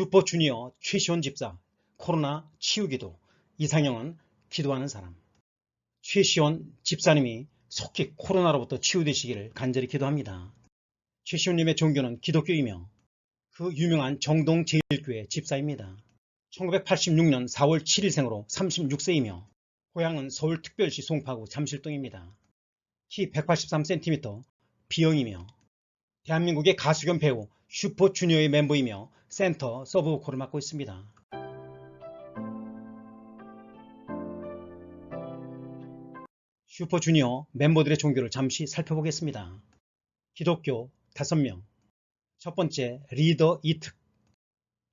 슈퍼주니어 최시원 집사 코로나 치유기도 이상형은 기도하는 사람 최시원 집사님이 속히 코로나로부터 치유되시기를 간절히 기도합니다. 최시원님의 종교는 기독교이며 그 유명한 정동제일교회 집사입니다. 1986년 4월 7일생으로 36세이며 고향은 서울특별시 송파구 잠실동입니다. 키 183cm, 비형이며 대한민국의 가수 겸 배우 슈퍼주니어의 멤버이며 센터 서브 보컬을 맡고 있습니다. 슈퍼주니어 멤버들의 종교를 잠시 살펴보겠습니다. 기독교 5명 첫 번째 리더 이특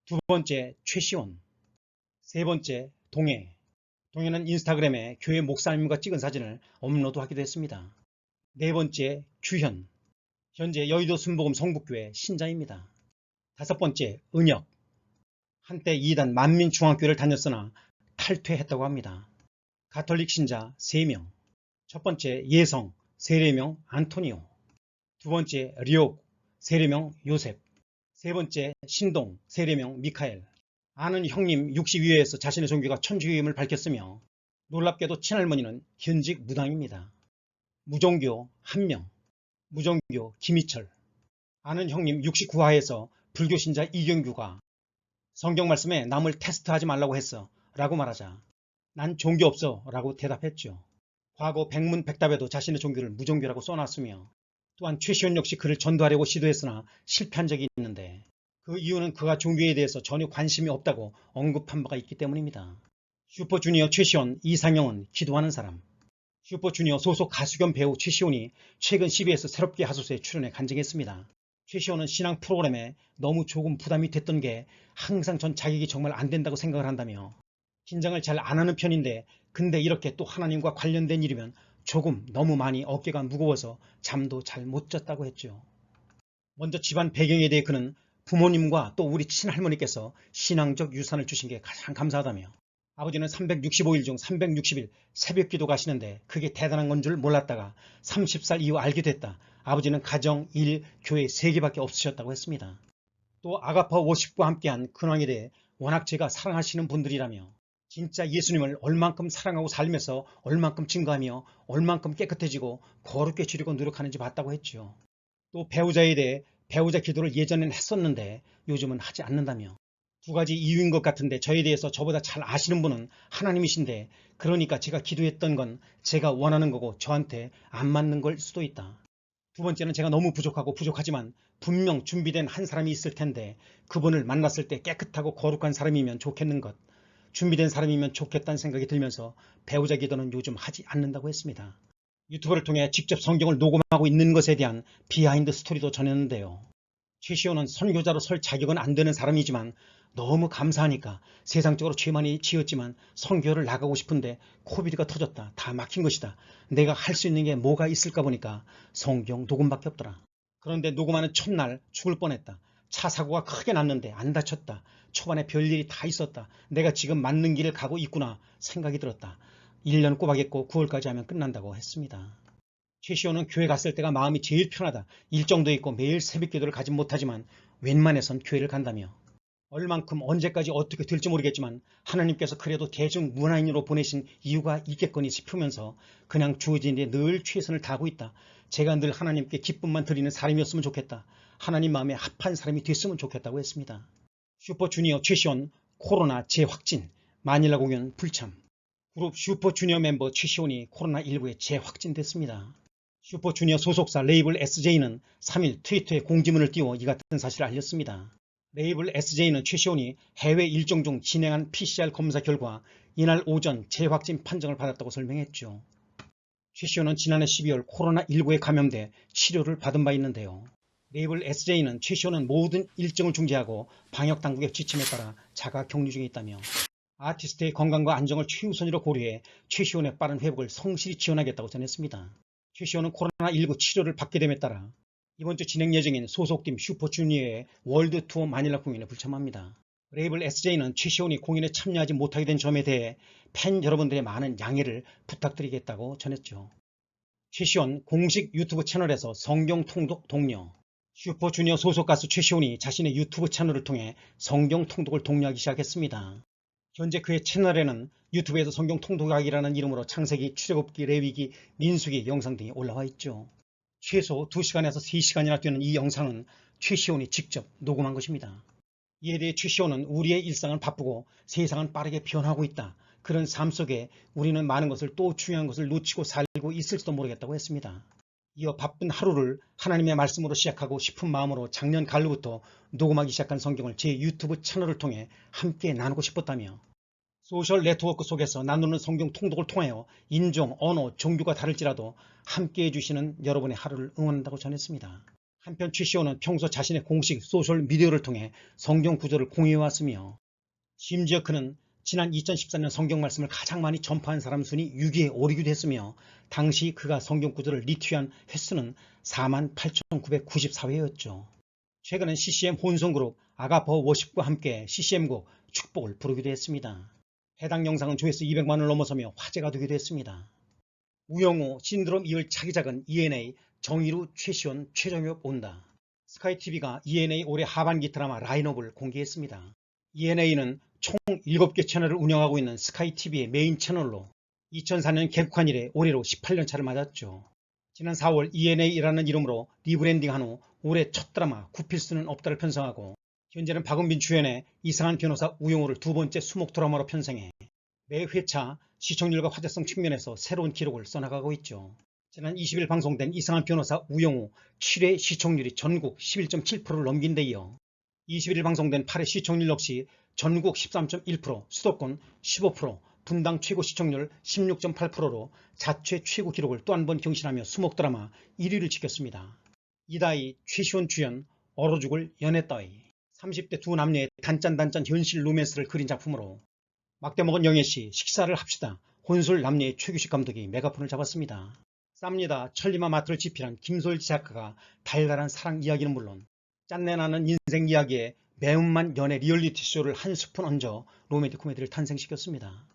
두 번째 최시원 세 번째 동해 동해는 인스타그램에 교회 목사님과 찍은 사진을 업로드하기도 했습니다. 네 번째 규현 현재 여의도 순복음 성북교회 신자입니다. 다섯 번째 은혁 한때 2단 만민중앙교회를 다녔으나 탈퇴했다고 합니다. 가톨릭 신자 3명. 첫 번째 예성 세례명 안토니오. 두 번째 리옥 세례명 요셉. 세 번째 신동 세례명 미카엘. 아는 형님 62회에서 자신의 종교가 천주교임을 밝혔으며 놀랍게도 친할머니는 현직 무당입니다. 무종교 1명 무종교 김희철. 아는 형님 69화에서 불교 신자 이경규가 성경 말씀에 남을 테스트하지 말라고 했어 라고 말하자 난 종교 없어 라고 대답했죠. 과거 백문백답에도 자신의 종교를 무종교라고 써놨으며 또한 최시원 역시 그를 전도하려고 시도했으나 실패한 적이 있는데 그 이유는 그가 종교에 대해서 전혀 관심이 없다고 언급한 바가 있기 때문입니다. 슈퍼주니어 최시원 이상형은 기도하는 사람 슈퍼주니어 소속 가수 겸 배우 최시원이 최근 CBS 새롭게 하소서에 출연해 간증했습니다. 최시원은 신앙 프로그램에 너무 조금 부담이 됐던 게 항상 전 자격이 정말 안 된다고 생각을 한다며 긴장을 잘 안 하는 편인데 근데 이렇게 또 하나님과 관련된 일이면 조금 너무 많이 어깨가 무거워서 잠도 잘 못 잤다고 했죠. 먼저 집안 배경에 대해 그는 부모님과 또 우리 친할머니께서 신앙적 유산을 주신 게 가장 감사하다며 아버지는 365일 중 360일 새벽 기도 가시는데 그게 대단한 건 줄 몰랐다가 30살 이후 알게 됐다. 아버지는 가정, 일, 교회 3개밖에 없으셨다고 했습니다. 또 아가파 워십과 함께한 근황에 대해 워낙 제가 사랑하시는 분들이라며 진짜 예수님을 얼만큼 사랑하고 살면서 얼만큼 증거하며 얼만큼 깨끗해지고 거룩게 지르고 노력하는지 봤다고 했죠. 또 배우자에 대해 배우자 기도를 예전엔 했었는데 요즘은 하지 않는다며 두 가지 이유인 것 같은데 저에 대해서 저보다 잘 아시는 분은 하나님이신데 그러니까 제가 기도했던 건 제가 원하는 거고 저한테 안 맞는 걸 수도 있다. 두 번째는 제가 너무 부족하고 부족하지만 분명 준비된 한 사람이 있을 텐데 그분을 만났을 때 깨끗하고 거룩한 사람이면 좋겠는 것. 준비된 사람이면 좋겠다는 생각이 들면서 배우자 기도는 요즘 하지 않는다고 했습니다. 유튜브를 통해 직접 성경을 녹음하고 있는 것에 대한 비하인드 스토리도 전했는데요. 최시호는 선교자로 설 자격은 안 되는 사람이지만 너무 감사하니까 세상적으로 죄 많이 지었지만 선교를 나가고 싶은데 코비드가 터졌다. 다 막힌 것이다. 내가 할 수 있는 게 뭐가 있을까 보니까 성경 녹음밖에 없더라. 그런데 녹음하는 첫날 죽을 뻔했다. 차 사고가 크게 났는데 안 다쳤다. 초반에 별일이 다 있었다. 내가 지금 맞는 길을 가고 있구나 생각이 들었다. 1년 꼬박했고 9월까지 하면 끝난다고 했습니다. 최시호는 교회 갔을 때가 마음이 제일 편하다. 일정도 있고 매일 새벽 기도를 가진 못하지만 웬만해선 교회를 간다며 얼만큼 언제까지 어떻게 될지 모르겠지만 하나님께서 그래도 대중 문화인으로 보내신 이유가 있겠거니 싶으면서 그냥 주어진 일에 늘 최선을 다하고 있다. 제가 늘 하나님께 기쁨만 드리는 사람이었으면 좋겠다. 하나님 마음에 합한 사람이 됐으면 좋겠다고 했습니다. 슈퍼주니어 최시원 코로나 재확진 마닐라 공연 불참 그룹 슈퍼주니어 멤버 최시원이 코로나19에 재확진됐습니다. 슈퍼주니어 소속사 레이블 SJ는 3일 트위터에 공지문을 띄워 이 같은 사실을 알렸습니다. 레이블 SJ는 최시원이 해외 일정 중 진행한 PCR 검사 결과 이날 오전 재확진 판정을 받았다고 설명했죠. 최시원은 지난해 12월 코로나19에 감염돼 치료를 받은 바 있는데요. 레이블 SJ는 최시원은 모든 일정을 중지하고 방역당국의 지침에 따라 자가 격리 중에 있다며 아티스트의 건강과 안정을 최우선으로 고려해 최시원의 빠른 회복을 성실히 지원하겠다고 전했습니다. 최시원은 코로나19 치료를 받게 됨에 따라 이번 주 진행 예정인 소속팀 슈퍼주니어의 월드 투어 마닐라 공연에 불참합니다. 레이블 SJ는 최시원이 공연에 참여하지 못하게 된 점에 대해 팬 여러분들의 많은 양해를 부탁드리겠다고 전했죠. 최시원 공식 유튜브 채널에서 성경 통독 동료 슈퍼주니어 소속 가수 최시훈이 자신의 유튜브 채널을 통해 성경 통독을 독려하기 시작했습니다. 현재 그의 채널에는 유튜브에서 성경 통독하기라는 이름으로 창세기, 출애굽기, 레위기, 민수기 영상 등이 올라와 있죠. 최소 2시간에서 3시간이나 되는 이 영상은 최시훈이 직접 녹음한 것입니다. 이에 대해 최시훈은 우리의 일상은 바쁘고 세상은 빠르게 변하고 있다. 그런 삶 속에 우리는 많은 것을 또 중요한 것을 놓치고 살고 있을지도 모르겠다고 했습니다. 이어 바쁜 하루를 하나님의 말씀으로 시작하고 싶은 마음으로 작년 가을부터 녹음하기 시작한 성경을 제 유튜브 채널을 통해 함께 나누고 싶었다며 소셜 네트워크 속에서 나누는 성경 통독을 통하여 인종, 언어, 종교가 다를지라도 함께 해 주시는 여러분의 하루를 응원한다고 전했습니다. 한편 최시호는 평소 자신의 공식 소셜 미디어를 통해 성경 구조를 공유해왔으며 심지어 그는 지난 2014년 성경 말씀을 가장 많이 전파한 사람 순위 6위에 오르기도 했으며 당시 그가 성경 구조를 리트위한 횟수는 48,994회였죠. 최근엔 CCM 혼성그룹 아가퍼 워십과 함께 CCM곡 축복을 부르기도 했습니다. 해당 영상은 조회수 200만을 넘어서며 화제가 되기도 했습니다. 우영우, 신드롬 이을 차기작은 ENA, 정의루, 최시원, 최정엽 온다. 스카이TV가 ENA 올해 하반기 드라마 라인업을 공개했습니다. ENA는 총 7개 채널을 운영하고 있는 스카이TV의 메인 채널로 2004년 개국한 이래 올해로 18년 차를 맞았죠. 지난 4월 ENA라는 이름으로 리브랜딩한 후 올해 첫 드라마 구필 수는 없다를 편성하고 현재는 박은빈 주연의 이상한 변호사 우영우를 두 번째 수목 드라마로 편성해 매 회차 시청률과 화제성 측면에서 새로운 기록을 써나가고 있죠. 지난 20일 방송된 이상한 변호사 우영우 7회 시청률이 전국 11.7%를 넘긴 데 이어 21일 방송된 8회 시청률 역시 전국 13.1%, 수도권 15%, 분당 최고 시청률 16.8%로 자체 최고 기록을 또 한 번 경신하며 수목 드라마 1위를 지켰습니다. 이다희, 최시원 주연, 얼어 죽을 연애 따위 30대 두 남녀의 단짠단짠 현실 로맨스를 그린 작품으로 막대먹은 영애씨 식사를 합시다 혼술 남녀의 최규식 감독이 메가폰을 잡았습니다. 쌉니다 천리마 마트를 집필한 김솔지 작가가 달달한 사랑 이야기는 물론 짠내나는 인생 이야기에 매운맛 연애 리얼리티 쇼를 한 스푼 얹어 로맨틱 코미디를 탄생시켰습니다.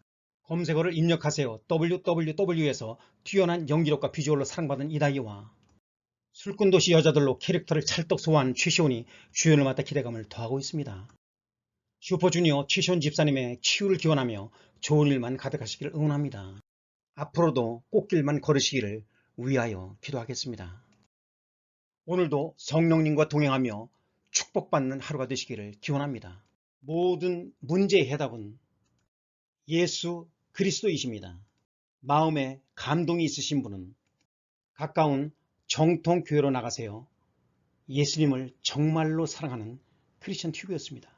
검색어를 입력하세요. www에서 뛰어난 연기력과 비주얼로 사랑받은 이다희와 술꾼도시 여자들로 캐릭터를 찰떡 소화한 최시온이 주연을 맡아 기대감을 더하고 있습니다. 슈퍼주니어 최시온 집사님의 치유를 기원하며 좋은 일만 가득하시기를 응원합니다. 앞으로도 꽃길만 걸으시기를 위하여 기도하겠습니다. 오늘도 성령님과 동행하며 축복받는 하루가 되시기를 기원합니다. 모든 문제의 해답은 예수 그리스도이십니다. 마음에 감동이 있으신 분은 가까운 정통 교회로 나가세요. 예수님을 정말로 사랑하는 크리스천 튜브였습니다.